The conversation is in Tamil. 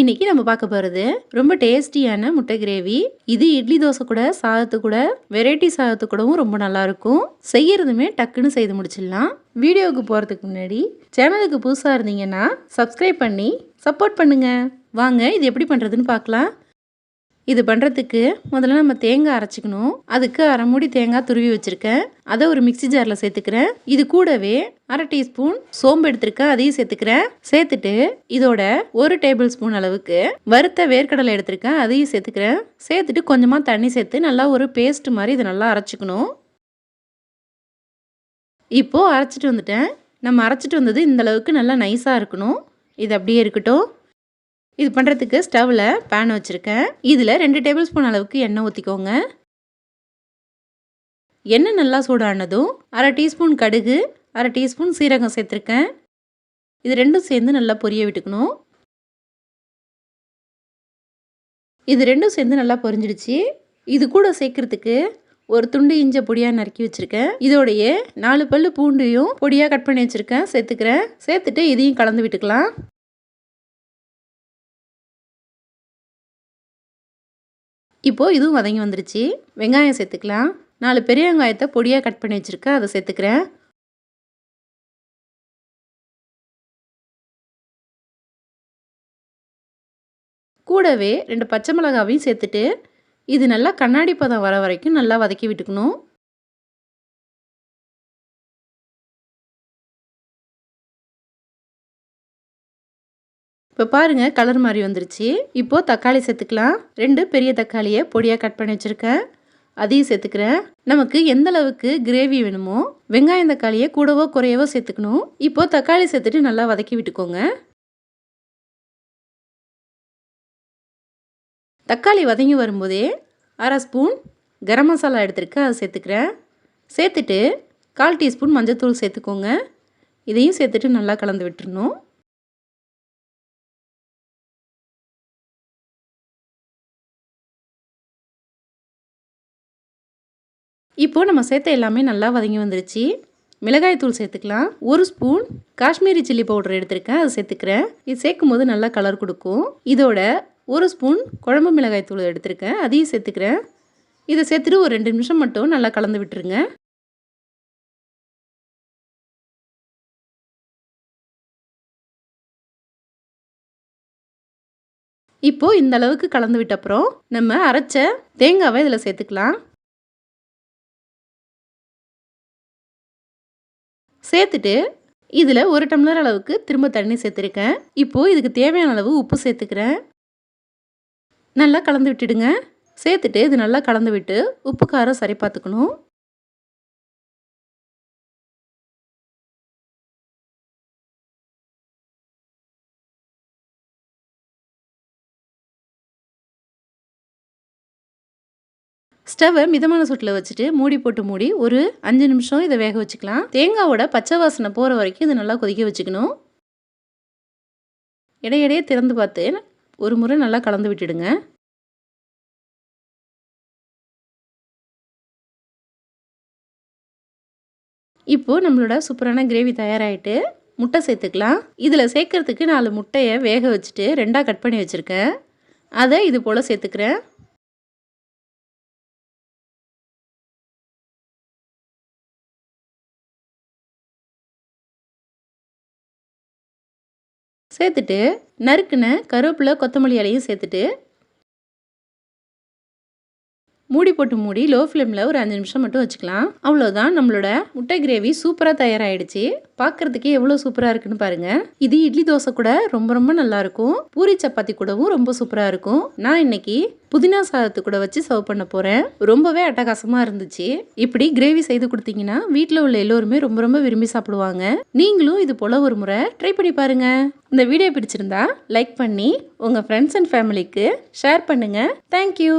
இன்னைக்கு நம்ம பார்க்க போகிறது ரொம்ப டேஸ்டியான முட்டை கிரேவி. இது இட்லி தோசை கூட சாதத்து கூட வெரைட்டி சாதத்து கூடவும் ரொம்ப நல்லா இருக்கும். செய்யறதுமே டக்குன்னு செய்து முடிச்சிடலாம். வீடியோவுக்கு போகிறதுக்கு முன்னாடி சேனலுக்கு புதுசாக இருந்தீங்கன்னா சப்ஸ்கிரைப் பண்ணி சப்போர்ட் பண்ணுங்க. வாங்க இது எப்படி பண்ணுறதுன்னு பார்க்கலாம். இது பண்ணுறதுக்கு முதல்ல நம்ம தேங்காய் அரைச்சிக்கணும். அதுக்கு அரை மூடி தேங்காய் துருவி வச்சுருக்கேன். அதை ஒரு மிக்சி ஜாரில் சேர்த்துக்கிறேன். இது கூடவே அரை டீஸ்பூன் சோம்பு எடுத்திருக்கேன். அதையும் சேர்த்துக்கிறேன். சேர்த்துட்டு இதோட ஒரு டேபிள் ஸ்பூன் அளவுக்கு வறுத்த வேர்க்கடலை எடுத்திருக்கேன். அதையும் சேர்த்துக்கிறேன். சேர்த்துட்டு கொஞ்சமாக தண்ணி சேர்த்து நல்லா ஒரு பேஸ்ட் மாதிரி இதை நல்லா அரைச்சிக்கணும். இப்போது அரைச்சிட்டு வந்துட்டேன். நம்ம அரைச்சிட்டு வந்தது இந்த அளவுக்கு நல்லா நைஸாக இருக்கணும். இது அப்படியே இருக்கட்டும். இது பண்ணுறதுக்கு ஸ்டவ்வில் பேன் வச்சுருக்கேன். இதில் ரெண்டு டேபிள் ஸ்பூன் அளவுக்கு எண்ணெய் ஊற்றிக்கோங்க எண்ணெய் நல்லா சூடானதும் அரை டீஸ்பூன் கடுகு அரை டீஸ்பூன் சீரகம் சேர்த்துருக்கேன். இது ரெண்டும் சேர்ந்து நல்லா பொரிய விட்டுக்கணும். இது ரெண்டும் சேர்ந்து நல்லா பொரிஞ்சிடுச்சு. இது கூட சேர்க்குறதுக்கு ஒரு துண்டு இஞ்ச பொடியாக நறுக்கி வச்சுருக்கேன். இதோடைய நாலு பல்லு பூண்டையும் பொடியாக கட் பண்ணி வச்சுருக்கேன். சேர்த்துக்கிறேன். சேர்த்துட்டு இதையும் கலந்து விட்டுக்கலாம். இப்போது இதுவும் வதங்கி வந்துருச்சு. வெங்காயம் சேர்த்துக்கலாம். நாலு பெரிய வெங்காயத்தை பொடியாக கட் பண்ணி வச்சுருக்கேன் அதை சேர்த்துக்கிறேன். கூடவே ரெண்டு பச்சை மிளகாவையும் சேர்த்துட்டு இது நல்லா கண்ணாடி பதம் வர வரைக்கும் நல்லா வதக்கி விட்டுக்கணும். இப்போ பாருங்கள் கலர் மாதிரி வந்துருச்சு. இப்போது தக்காளி சேர்த்துக்கலாம். ரெண்டு பெரிய தக்காளியை பொடியாக கட் பண்ணி வச்சுருக்கேன். அதையும் சேர்த்துக்கிறேன். நமக்கு எந்த அளவுக்கு கிரேவி வேணுமோ வெங்காயம் தக்காளியை கூடவோ குறையவோ சேர்த்துக்கணும். இப்போது தக்காளி சேர்த்துட்டு நல்லா வதக்கி விட்டுக்கோங்க. தக்காளி வதங்கி வரும்போதே அரை ஸ்பூன் கரம் மசாலா எடுத்துருக்கேன் அதை சேர்த்துக்கிறேன். சேர்த்துட்டு கால் டீஸ்பூன் மஞ்சத்தூள் சேர்த்துக்கோங்க. இதையும் சேர்த்துட்டு நல்லா கலந்து விட்டுருணும் இப்போது நம்ம சேர்த்த எல்லாமே நல்லா வதங்கி வந்துருச்சு. மிளகாய் தூள் சேர்த்துக்கலாம். ஒரு ஸ்பூன் காஷ்மீரி சில்லி பவுடர் எடுத்திருக்கேன் அதை சேர்த்துக்கிறேன். இது சேர்க்கும் போது நல்லா கலர் கொடுக்கும். இதோட ஒரு ஸ்பூன் குழம்பு மிளகாய் தூள் எடுத்திருக்கேன் அதையும் சேர்த்துக்கிறேன். இதை சேர்த்துட்டு ஒரு ரெண்டு நிமிஷம் மட்டும் நல்லா கலந்து விட்டுருங்க. இப்போது இந்த அளவுக்கு கலந்து விட்ட அப்புறம் நம்ம அரைச்ச தேங்காவை இதில் சேர்த்துக்கலாம். சேர்த்துட்டு இதில் ஒரு டம்ளர் அளவுக்கு திரும்ப தண்ணி சேர்த்துருக்கேன். இப்போது இதுக்கு தேவையான அளவு உப்பு சேர்த்துக்கிறேன். நல்லா கலந்து விட்டுடுங்க. சேர்த்துட்டு இது நல்லா கலந்து விட்டு உப்பு காரம் சரி பார்த்துக்கணும். ஸ்டவ்வை மிதமான சூட்டில் வச்சுட்டு மூடி போட்டு மூடி ஒரு அஞ்சு நிமிஷம் இதை வேக வச்சுக்கலாம். தேங்காவோட பச்சை வாசனை போகிற வரைக்கும் இதை நல்லா கொதிக்க வச்சுக்கணும். இடையிடையே திறந்து பார்த்து ஒரு முறை நல்லா கலந்து விட்டுடுங்க. இப்போது நம்மளோட சூப்பரான கிரேவி தயாராகிட்டு முட்டை சேர்த்துக்கலாம். இதில் சேர்க்கறதுக்கு நாலு முட்டையை வேக வச்சுட்டு ரெண்டாக கட் பண்ணி வச்சுருக்கேன். அதை இது போல் சேர்த்துக்கிறேன். சேர்த்துட்டு நறுக்குன கருவேப்பிலை கொத்தமல்லி இலையும் சேர்த்துட்டு மூடி போட்டு மூடி லோ ஃப்ளேமில் ஒரு அஞ்சு நிமிஷம் மட்டும் வச்சுக்கலாம். அவ்வளோதான் நம்மளோட முட்டை கிரேவி சூப்பராக தயாராகிடுச்சு பார்க்குறதுக்கே எவ்வளோ சூப்பராக இருக்குன்னு பாருங்கள் இது இட்லி தோசை கூட ரொம்ப ரொம்ப நல்லாயிருக்கும் பூரி சப்பாத்தி கூடவும் ரொம்ப சூப்பராக இருக்கும். நான் இன்னைக்கு புதினா சாதத்து கூட வச்சு சர்வ் பண்ண போகிறேன் ரொம்பவே அட்டகாசமாக இருந்துச்சு. இப்படி கிரேவி செய்து கொடுத்தீங்கன்னா வீட்டில் உள்ள எல்லோருமே ரொம்ப ரொம்ப விரும்பி சாப்பிடுவாங்க. நீங்களும் இது போல் ஒரு முறை ட்ரை பண்ணி பாருங்கள் இந்த வீடியோ பிடிச்சிருந்தா லைக் பண்ணி உங்கள் ஃப்ரெண்ட்ஸ் அண்ட் ஃபேமிலிக்கு ஷேர் பண்ணுங்கள் தேங்க்யூ